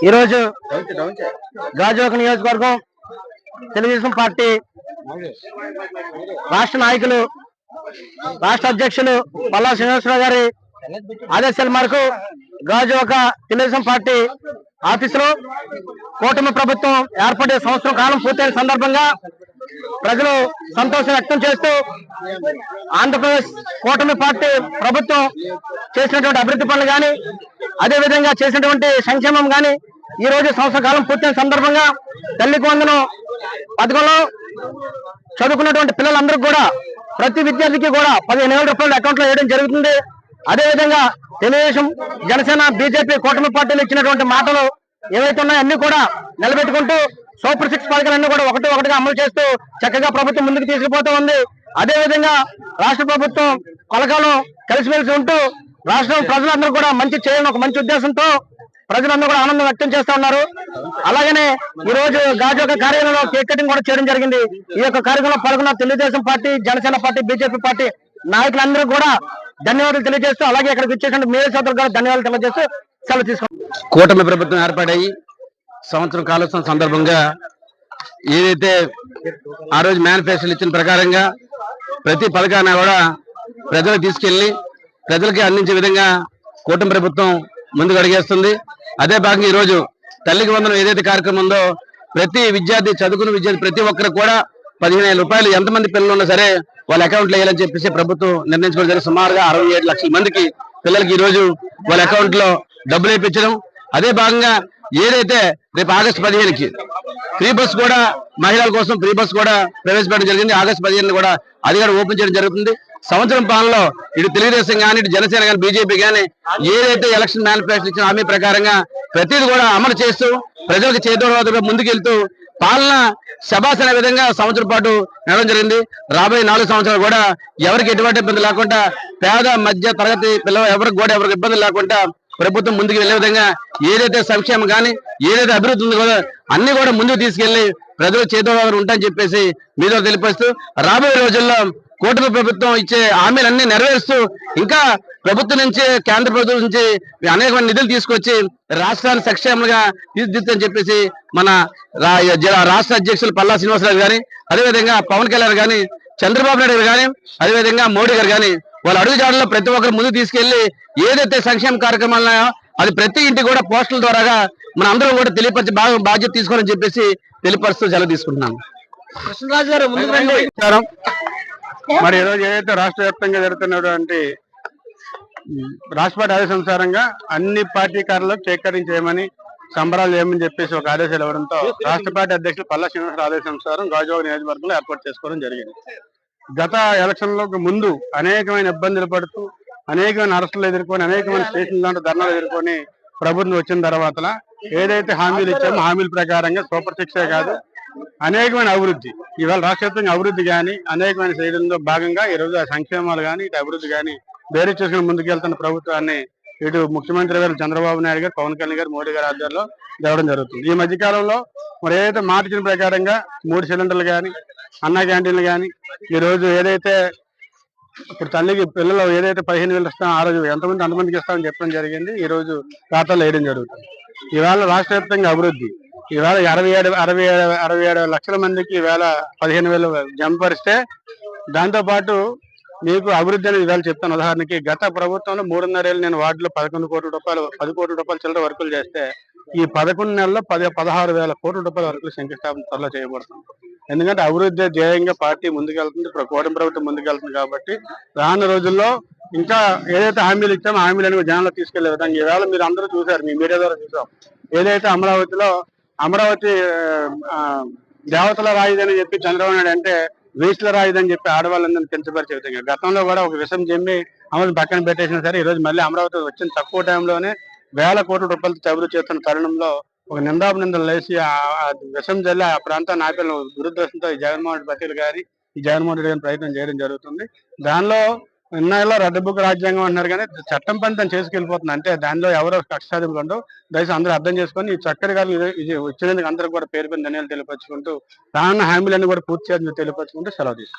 ఈరోజు గాజువాక నియోజకవర్గం తెలుగుదేశం పార్టీ రాష్ట్ర నాయకులు రాష్ట్ర అధ్యక్షులు పల్లా శ్రీనివాసరావు గారి ఆదేశాల మేరకు గాజువాక తెలుగుదేశం పార్టీ ఆఫీసులో కూటమి ప్రభుత్వం ఏర్పడే సంవత్సరం కాలం పూర్తయిన సందర్భంగా ప్రజలు సంతోషం వ్యక్తం చేస్తూ ఆంధ్రప్రదేశ్ కూటమి పార్టీ ప్రభుత్వం చేసినటువంటి అభివృద్ధి పనులు కానీ అదే విధంగా చేసినటువంటి సంక్షేమం కానీ ఈ రోజు సంవత్సర కాలం పూర్తయిన సందర్భంగా తల్లికి వందనం. పథకంలో చదువుకున్నటువంటి పిల్లలందరికీ కూడా ప్రతి విద్యార్థికి కూడా పదిహేను వేల రూపాయలు అకౌంట్లో వేయడం జరుగుతుంది. అదే విధంగా తెలుగుదేశం జనసేన బీజేపీ కూటమి పార్టీలు ఇచ్చినటువంటి మాటలు ఏవైతే ఉన్నాయో అన్ని కూడా నిలబెట్టుకుంటూ సూపర్ సిక్స్ పథకాలన్నీ కూడా ఒకటి ఒకటిగా అమలు చేస్తూ చక్కగా ప్రభుత్వం ముందుకు తీసుకుపోతూ ఉంది. అదే విధంగా రాష్ట్ర ప్రభుత్వం కలకాలం కలిసిమెలిసి ఉంటూ రాష్ట్రం ప్రజలందరూ కూడా మంచి చేయాలని ఒక మంచి ఉద్దేశంతో ప్రజలందరూ కూడా ఆనందం వ్యక్తం చేస్తా ఉన్నారు. అలాగనే ఈ రోజు గాజువాక కార్యాలయంలో కేక్ కటింగ్ కూడా చేయడం జరిగింది. ఈ యొక్క కార్యక్రమంలో పాల్గొన్న Telugu Desam party Janasena party BJP party నాయకులందరూ కూడా ధన్యవాదాలు తెలియజేస్తూ అలాగే ఇక్కడికి వచ్చేసిన మేయర్ సోదరు కూడా ధన్యవాదాలు తెలియజేస్తూ సెలవు తీసుకుంటాం కూటమి ప్రభుత్వం ఏర్పడాయి సంవత్సరం కాలుస్తున్న సందర్భంగా ఏదైతే ఆ రోజు మేనిఫెస్టోలు ఇచ్చిన ప్రకారంగా ప్రతి పథకాన్ని కూడా ప్రజలకు తీసుకెళ్ళి ప్రజలకి అందించే విధంగా కూటమి ప్రభుత్వం ముందుకు అడిగేస్తుంది. అదే భాగంగా ఈ రోజు తల్లికి వందనం ఏదైతే కార్యక్రమం ఉందో ప్రతి విద్యార్థి చదువుకున్న విద్యార్థి ప్రతి ఒక్కరికి కూడా పదిహేను వేల రూపాయలు ఎంతమంది పిల్లలు ఉన్నా సరే వాళ్ళ అకౌంట్లో వేయాలని చెప్పేసి ప్రభుత్వం నిర్ణయించుకోవడం జరిగింది. సుమారుగా అరవై ఏడు లక్షల మందికి పిల్లలకి ఈ రోజు వాళ్ళ అకౌంట్లో డబ్బులు వేయించడం. అదే భాగంగా ఏదైతే రేపు ఆగస్టు పదిహేనుకి ఫ్రీ బస్ కూడా మహిళల కోసం ఫ్రీ బస్ కూడా ప్రవేశపెట్టడం జరిగింది. ఆగస్టు పదిహేను కూడా అది కూడా ఓపెన్ చేయడం జరుగుతుంది. సంవత్సరం పాలనలో ఇటు తెలుగుదేశం కానీ ఇటు జనసేన కానీ బీజేపీ కానీ ఏదైతే ఎలక్షన్ మేనిఫెస్టో ఇచ్చిన హామీ ప్రకారంగా ప్రతిదీ కూడా అమలు చేస్తూ ప్రజలకు చేతులతో ముందుకెళ్తూ పాలన శబాస్ అనే విధంగా సంవత్సరం పాటు నడవడం జరిగింది. రాబోయే నాలుగు సంవత్సరాలు కూడా ఎవరికి ఎటువంటి ఇబ్బంది లేకుండా పేద మధ్య తరగతి పిల్లలు ఎవరికి కూడా ఎవరికి ఇబ్బంది లేకుండా ప్రభుత్వం ముందుకు వెళ్ళే విధంగా ఏదైతే సంక్షేమం కానీ ఏదైతే అభివృద్ధి ఉందో కూడా అన్ని కూడా ముందుకు తీసుకెళ్ళి ప్రజలు చేతో ఉంటాయని చెప్పేసి మీతో తెలిపిస్తూ రాబోయే రోజుల్లో కూటమి ప్రభుత్వం ఇచ్చే హామీలన్నీ నెరవేరుస్తూ ఇంకా ప్రభుత్వం నుంచి కేంద్ర ప్రభుత్వం నుంచి అనేకమైన నిధులు తీసుకొచ్చి రాష్ట్రాన్ని సంక్షేమంగా తీర్చిదిద్దని చెప్పేసి మన రాష్ట్ర అధ్యక్షులు పల్లా శ్రీనివాసరావు గాని అదేవిధంగా పవన్ కళ్యాణ్ గాని చంద్రబాబు నాయుడు గారు కానీ అదేవిధంగా మోడీ గారు కానీ వాళ్ళ అడుగుజాడలో ప్రతి ఒక్కరు ముందు తీసుకెళ్ళి ఏదైతే సంక్షేమ కార్యక్రమాలు ఉన్నాయో అది ప్రతి ఇంటి కూడా పోస్టుల ద్వారాగా మన అందరం కూడా తెలియపరిచి బాగా బాధ్యత తీసుకోవాలని చెప్పేసి తెలియపరుస్తూ సెలవు తీసుకుంటున్నాను. కృష్ణరాజు గారు మరి ఈ రోజు ఏదైతే రాష్ట్ర వ్యాప్తంగా జరుగుతున్నటువంటి ఉమ్, రాష్ట్ర పార్టీ ఆదేశానుసారంగా అన్ని పార్టీ కార్యాలకు కేక్ కటింగ్ చేయమని సంబరాలు చేయమని చెప్పేసి ఒక ఆదేశాలు ఇవ్వడంతో రాష్ట్ర పార్టీ అధ్యక్షులు పల్లా శ్రీనివాసరావు ఆదేశానుసారం గాజువాక నియోజకవర్గంలో ఏర్పాటు చేసుకోవడం జరిగింది. గత ఎలక్షన్లకు ముందు అనేకమైన ఇబ్బందులు పడుతూ అనేకమైన అరెస్టులు ఎదుర్కొని అనేకమైన స్టేషన్ లాంటి ధర్నాలు ఎదుర్కొని ప్రభుత్వం వచ్చిన తర్వాత ఏదైతే హామీలు ఇచ్చామో హామీల ప్రకారంగా సూపర్ శిక్షే కాదు అనేకమైన అభివృద్ధి. ఇవాళ రాష్ట్ర అభివృద్ధి కానీ అనేకమైన చేయడంలో భాగంగా ఈ రోజు ఆ సంక్షేమాలు కానీ ఇటు అభివృద్ధి కానీ వేరే చేసుకుని ముందుకెళ్తున్న ప్రభుత్వాన్ని ఇటు ముఖ్యమంత్రి గారు చంద్రబాబు నాయుడు గారు పవన్ కళ్యాణ్ గారు మోడీ గారి ఆధ్వర్యంలో తేవడం జరుగుతుంది. ఈ మధ్య కాలంలో మరి ఏదైతే మాట ఇచ్చిన ప్రకారంగా మూడు సిలిండర్లు కానీ అన్న క్యాంటీన్లు కానీ ఈ రోజు ఏదైతే ఇప్పుడు తల్లికి పిల్లలు ఏదైతే పదిహేను వేలు ఇస్తాం ఆ రోజు ఎంతమంది అంతమందికి ఇస్తామని చెప్పడం జరిగింది. ఈ రోజు ఖాతాలు వేయడం జరుగుతుంది. ఇవాళ రాష్ట్ర వ్యాప్తంగా అభివృద్ధి. ఇవాళ అరవై ఏడు అరవై ఏడు అరవై ఏడు లక్షల మందికి ఈవేళ పదిహేను వేలు జమ పరిస్తే దాంతో పాటు మీకు అభివృద్ధి అనేది ఇవాళ చెప్తాను. ఉదాహరణకి గత ప్రభుత్వంలో మూడున్నరేళ్ళు నేను వార్డులో పదకొండు కోట్ల రూపాయలు పది కోట్ల రూపాయలు చిల్లర వర్కులు చేస్తే ఈ పదకొండు నెలల్లో పది పదహారు వేల కోట్ల రూపాయల వరకు శంకుస్థాపన త్వరలో చేయబడుతుంది. ఎందుకంటే అభివృద్ధి ధ్యేయంగా పార్టీ ముందుకెళ్తుంది ఇప్పుడు కూటమి ప్రభుత్వం ముందుకెళ్తుంది కాబట్టి రానున్న రోజుల్లో ఇంకా ఏదైతే హామీలు ఇచ్చామో హామీలను జనాలు తీసుకెళ్ళే విధంగా ఈవేళ మీరు అందరూ చూశారు మీ మీడియా ద్వారా చూసాం. ఏదైతే అమరావతిలో అమరావతి దేవతల దేవతల రాయిదని చెప్పి చంద్రబాబు నాయుడు అంటే వేస్ట్ల రాయిదని చెప్పి ఆడవాళ్ళందరినీ కించపరిచే విధంగా. గతంలో కూడా ఒక విషం జమ్మి అమలు పక్కన పెట్టేసినా సరే ఈ రోజు మళ్ళీ అమరావతి వచ్చిన తక్కువ టైంలోనే వేల కోట్ల రూపాయలు అభివృద్ధి చేస్తున్న తరుణంలో ఒక నిందాపు నిందలు లేచి ఆ విషం జల్లి ఆ ప్రాంతాన్ని ఆపిన దురుద్దేశంతో ఈ జగన్మోహన్ రెడ్డి గారి ఈ జగన్మోహన్ రెడ్డి గారిని ప్రయత్నం చేయడం జరుగుతుంది. దానిలో ఇన్నాళ్ళలో రెడ్ బుక్ రాజ్యాంగం అంటున్నారు కానీ చట్టం పని తను చేసుకెళ్ళిపోతుంది. అంటే దానిలో ఎవరో కక్షాధిపులు ఉండవు దయచేసి అందరూ అర్థం చేసుకొని ఈ చక్కటి గారు ఇది- వచ్చినందుకు అందరికి కూడా పేరు పని ధన్యాలు తెలియపరుచుకుంటూ రానున్న హామీలన్నీ కూడా పూర్తి చేయాలని తెలియపరుచుకుంటూ సెలవు తీసుకుంటాం